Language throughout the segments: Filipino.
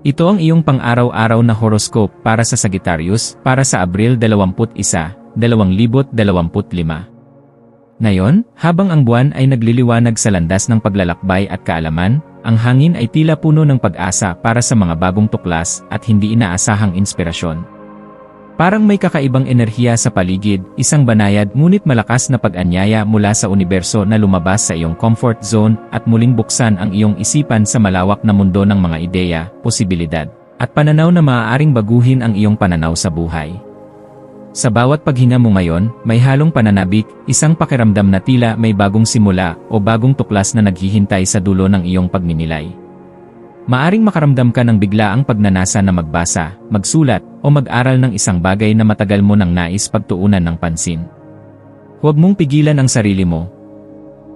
Ito ang iyong pang-araw-araw na horoscope para sa Sagittarius para sa Abril 21, 2025. Ngayon, habang ang buwan ay nagliliwanag sa landas ng paglalakbay at kaalaman, ang hangin ay tila puno ng pag-asa para sa mga bagong tuklas at hindi inaasahang inspirasyon. Parang may kakaibang enerhiya sa paligid, isang banayad ngunit malakas na pag-anyaya mula sa universo na lumabas sa iyong comfort zone at muling buksan ang iyong isipan sa malawak na mundo ng mga ideya, posibilidad, at pananaw na maaaring baguhin ang iyong pananaw sa buhay. Sa bawat paghinga mo ngayon, may halong pananabik, isang pakiramdam na tila may bagong simula o bagong tuklas na naghihintay sa dulo ng iyong pagninilay. Maaring makaramdam ka ng biglaang pagnanasa na magbasa, magsulat, o mag-aral ng isang bagay na matagal mo nang nais pagtuunan ng pansin. Huwag mong pigilan ang sarili mo.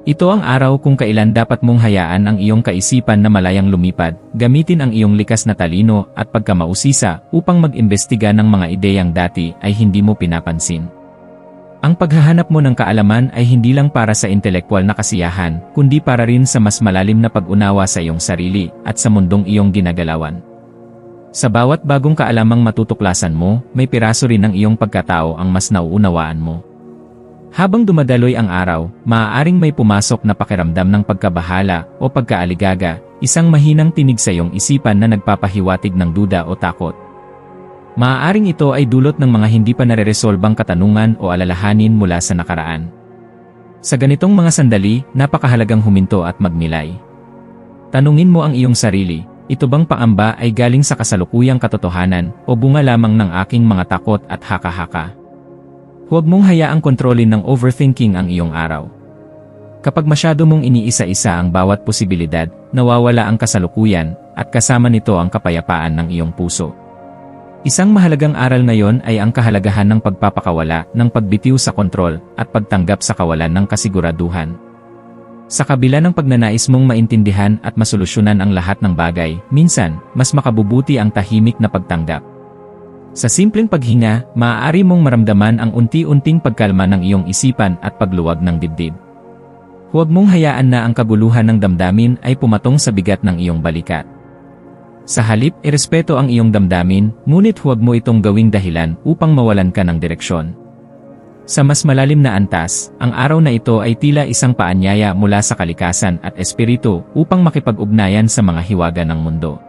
Ito ang araw kung kailan dapat mong hayaan ang iyong kaisipan na malayang lumipad, gamitin ang iyong likas na talino at pagkamausisa upang mag-imbestiga ng mga ideyang dati ay hindi mo pinapansin. Ang paghahanap mo ng kaalaman ay hindi lang para sa intelektual na kasiyahan, kundi para rin sa mas malalim na pag-unawa sa iyong sarili at sa mundong iyong ginagalawan. Sa bawat bagong kaalamang matutuklasan mo, may piraso rin ng iyong pagkatao ang mas nauunawaan mo. Habang dumadaloy ang araw, maaaring may pumasok na pakiramdam ng pagkabahala o pagkaaligaga, isang mahinang tinig sa iyong isipan na nagpapahiwatig ng duda o takot. Maaaring ito ay dulot ng mga hindi pa nare-resolbang katanungan o alalahanin mula sa nakaraan. Sa ganitong mga sandali, napakahalagang huminto at magnilay. Tanungin mo ang iyong sarili, ito bang paamba ay galing sa kasalukuyang katotohanan o bunga lamang ng aking mga takot at haka-haka? Huwag mong hayaang kontrolin ng overthinking ang iyong araw. Kapag masyado mong iniisa-isa ang bawat posibilidad, nawawala ang kasalukuyan, at kasama nito ang kapayapaan ng iyong puso. Isang mahalagang aral ngayon ay ang kahalagahan ng pagpapakawala ng pagbitiw sa kontrol at pagtanggap sa kawalan ng kasiguraduhan. Sa kabila ng pagnanais mong maintindihan at masolusyonan ang lahat ng bagay, minsan, mas makabubuti ang tahimik na pagtanggap. Sa simpleng paghinga, maaari mong maramdaman ang unti-unting pagkalma ng iyong isipan at pagluwag ng dibdib. Huwag mong hayaan na ang kaguluhan ng damdamin ay pumatong sa bigat ng iyong balikat. Sa halip, irespeto ang iyong damdamin, ngunit huwag mo itong gawing dahilan upang mawalan ka ng direksyon. Sa mas malalim na antas, ang araw na ito ay tila isang paanyaya mula sa kalikasan at espiritu upang makipag-ugnayan sa mga hiwaga ng mundo.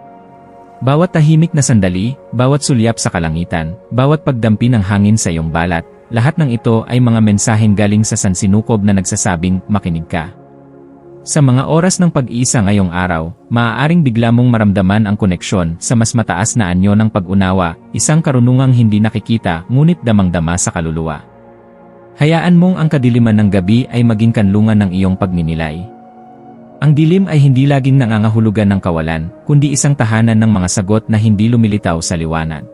Bawat tahimik na sandali, bawat sulyap sa kalangitan, bawat pagdampi ng hangin sa iyong balat, lahat ng ito ay mga mensaheng galing sa sansinukob na nagsasabing, makinig ka. Sa mga oras ng pag-iisa ngayong araw, maaaring bigla mong maramdaman ang koneksyon sa mas mataas na anyo ng pag-unawa, isang karunungang hindi nakikita ngunit damang-dama sa kaluluwa. Hayaan mong ang kadiliman ng gabi ay maging kanlungan ng iyong pagninilay. Ang dilim ay hindi laging nangangahulugan ng kawalan, kundi isang tahanan ng mga sagot na hindi lumilitaw sa liwanag.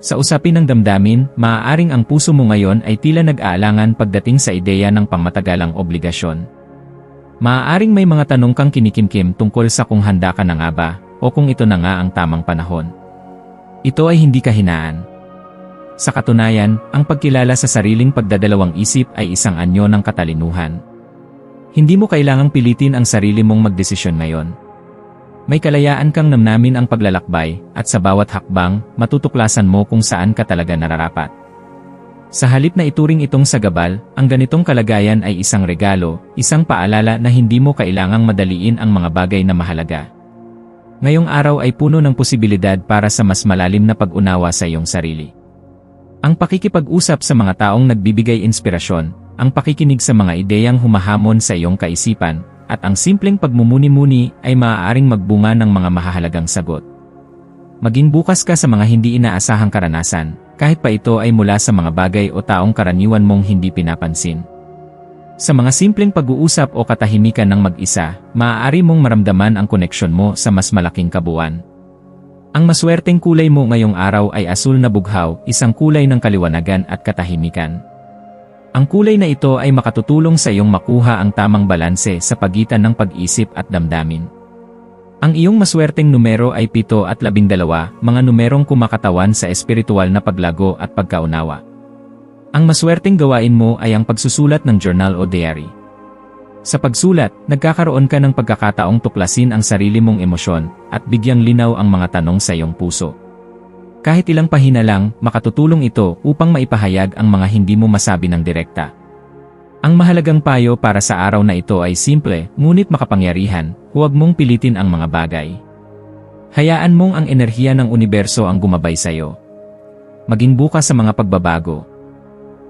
Sa usapin ng damdamin, maaaring ang puso mo ngayon ay tila nag-aalangan pagdating sa ideya ng pangmatagalang obligasyon. Maaaring may mga tanong kang kinikimkim tungkol sa kung handa ka na nga ba, o kung ito na nga ang tamang panahon. Ito ay hindi kahinaan. Sa katunayan, ang pagkilala sa sariling pagdadalawang isip ay isang anyo ng katalinuhan. Hindi mo kailangang pilitin ang sarili mong magdesisyon ngayon. May kalayaan kang namnamin ang paglalakbay, at sa bawat hakbang, matutuklasan mo kung saan ka talaga nararapat. Sa halip na ituring itong sagabal, ang ganitong kalagayan ay isang regalo, isang paalala na hindi mo kailangang madaliin ang mga bagay na mahalaga. Ngayong araw ay puno ng posibilidad para sa mas malalim na pag-unawa sa iyong sarili. Ang pakikipag-usap sa mga taong nagbibigay inspirasyon, ang pakikinig sa mga ideyang humahamon sa iyong kaisipan, at ang simpleng pagmumuni-muni ay maaaring magbunga ng mga mahahalagang sagot. Maging bukas ka sa mga hindi inaasahang karanasan, kahit pa ito ay mula sa mga bagay o taong karaniwan mong hindi pinapansin. Sa mga simpleng pag-uusap o katahimikan ng mag-isa, maaari mong maramdaman ang koneksyon mo sa mas malaking kabuuan. Ang maswerteng kulay mo ngayong araw ay asul na bughaw, isang kulay ng kaliwanagan at katahimikan. Ang kulay na ito ay makatutulong sa iyong makuha ang tamang balanse sa pagitan ng pag-isip at damdamin. Ang iyong maswerteng numero ay 7 at 12, mga numerong kumakatawan sa espiritual na paglago at pagkaunawa. Ang maswerteng gawain mo ay ang pagsusulat ng journal o diary. Sa pagsulat, nagkakaroon ka ng pagkakataong tuklasin ang sarili mong emosyon at bigyang linaw ang mga tanong sa iyong puso. Kahit ilang pahina lang, makatutulong ito upang maipahayag ang mga hindi mo masabi ng direkta. Ang mahalagang payo para sa araw na ito ay simple, ngunit makapangyarihan, huwag mong pilitin ang mga bagay. Hayaan mong ang enerhiya ng universo ang gumabay sa iyo. Maging bukas sa mga pagbabago,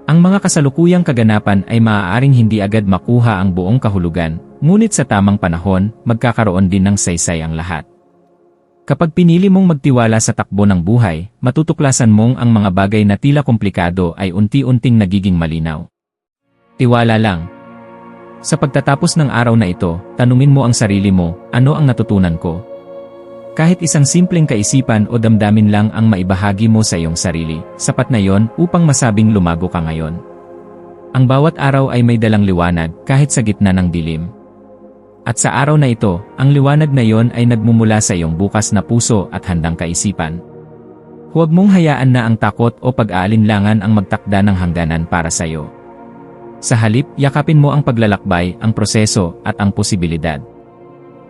ang mga kasalukuyang kaganapan ay maaaring hindi agad makuha ang buong kahulugan, ngunit sa tamang panahon, magkakaroon din ng saysay ang lahat. Kapag pinili mong magtiwala sa takbo ng buhay, matutuklasan mong ang mga bagay na tila komplikado ay unti-unting nagiging malinaw. Tiwala lang. Sa pagtatapos ng araw na ito, tanungin mo ang sarili mo, ano ang natutunan ko? Kahit isang simpleng kaisipan o damdamin lang ang maibahagi mo sa iyong sarili, sapat na yon upang masabing lumago ka ngayon. Ang bawat araw ay may dalang liwanag kahit sa gitna ng dilim. At sa araw na ito, ang liwanag na yon ay nagmumula sa iyong bukas na puso at handang kaisipan. Huwag mong hayaan na ang takot o pag-aalinlangan ang magtakda ng hangganan para sa iyo. Sa halip, yakapin mo ang paglalakbay, ang proseso, at ang posibilidad.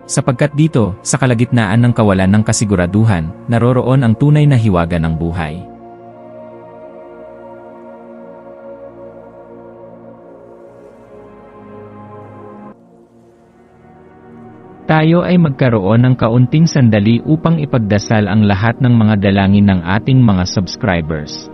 Sapagkat dito, sa kalagitnaan ng kawalan ng kasiguraduhan, naroroon ang tunay na hiwaga ng buhay. Tayo ay magkaroon ng kaunting sandali upang ipagdasal ang lahat ng mga dalangin ng ating mga subscribers,